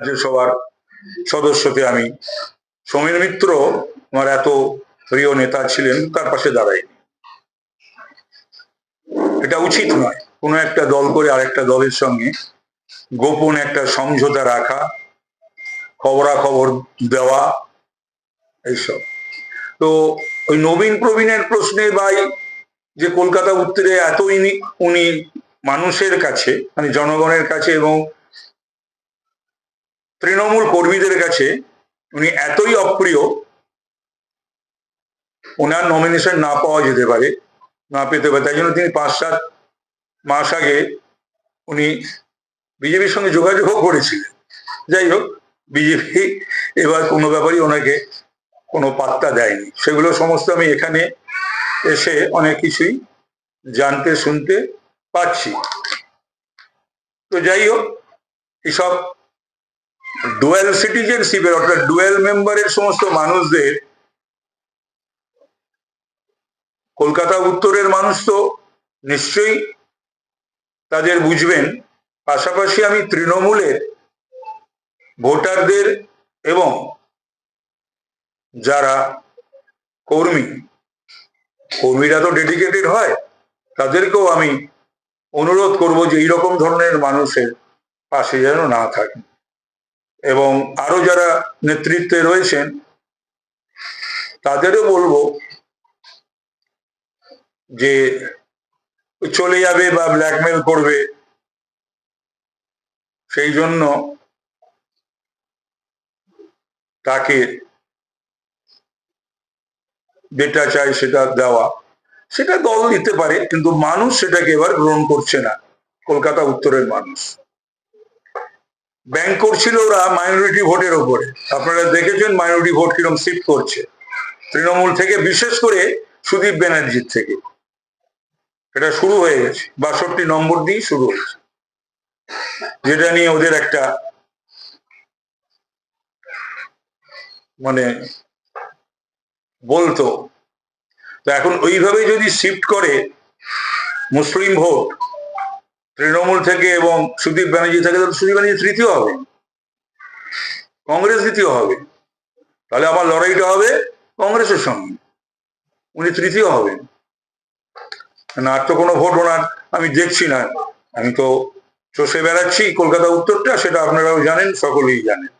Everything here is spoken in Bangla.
রাজ্যসভার সদস্যতে আমি, সমীর মিত্র আমার এত প্রিয় নেতা ছিলেন, তার পাশে দাঁড়াইনি। এটা উচিত নয় কোনো একটা দল করে আরেকটা দলের সঙ্গে গোপন একটা সমঝোতা রাখা, খবরাখবর দেওয়া, এইসব। তো ওই নবীন প্রবীণের প্রশ্নে ভাই যে কলকাতা উত্তরে এত উনি মানুষের কাছে মানে জনগণের কাছে এবং তৃণমূল কর্মীদের কাছে উনি এতই অপ্রিয়, ওনার নমিনেশন না পাওয়া যেতে পারে, না পেতে পারে। তাই জন্য তিনি পাঁচ সাত মাস আগে উনি বিজেপির সঙ্গে যোগাযোগও করেছিলেন। যাই হোক, বিজেপি এবার কোনো ব্যাপারই ওনাকে কোনো পাত্তা দেয়নি। সেগুলো সমস্ত আমি এখানে এসে অনেক কিছুই জানতে শুনতে পাচ্ছি তো যাই হোক, এসব ডুয়েল সিটিজেনশিপের অর্থাৎ ডুয়েল মেম্বারের সমস্ত মানুষদের, কলকাতা উত্তরের মানুষ তো নিশ্চয়ই তাদের বুঝবেন। পাশাপাশি আমি তৃণমূলের ভোটারদের এবং যারা কর্মী, কর্মীরা তো ডেডিকেটেড হয়, তাদেরকেও আমি অনুরোধ করব যে এইরকম ধরনের মানুষের পাশে যেন না থাকে। এবং আরও যারা নেতৃত্বে রয়েছেন, তাদেরও বলব যে চলে যাবে বা ব্ল্যাকমেল করবে, সেই জন্য তাকে যেটা চাই সেটা দেওয়া। সেটা দল দিতে পারে, কিন্তু মানুষ সেটাকে এবার গ্রহণ করছে না। কলকাতা উত্তরের মানুষ। ব্যাংক করছিল ওরা মাইনরিটি ভোটের ওপরে আপনারা দেখেছেন মাইনরিটি ভোট কিরম শিফট করছে। তৃণমূল থেকে বিশেষ করে সুদীপ ব্যানার্জির থেকে। এটা শুরু হয়ে গেছে। বাষট্টি নম্বর দিয়ে শুরু হয়েছে। যেটা নিয়ে ওদের একটা মানে বলতো। তো এখন ওইভাবে যদি শিফট করে মুসলিম ভোট তৃণমূল থেকে এবং সুদীপ ব্যানার্জি থেকে, তাহলে সুদীপ ব্যানার্জি তৃতীয় হবে। কংগ্রেস দ্বিতীয় হবে। তাহলে আবার লড়াইটা হবে কংগ্রেসের সঙ্গে। উনি তৃতীয় হবেন। না, আর তো কোনো ভোট ওনার আমি দেখছি না। আমি তো চষে বেড়াচ্ছি কলকাতা উত্তরটা, সেটা আপনারাও জানেন, সকলেই জানেন।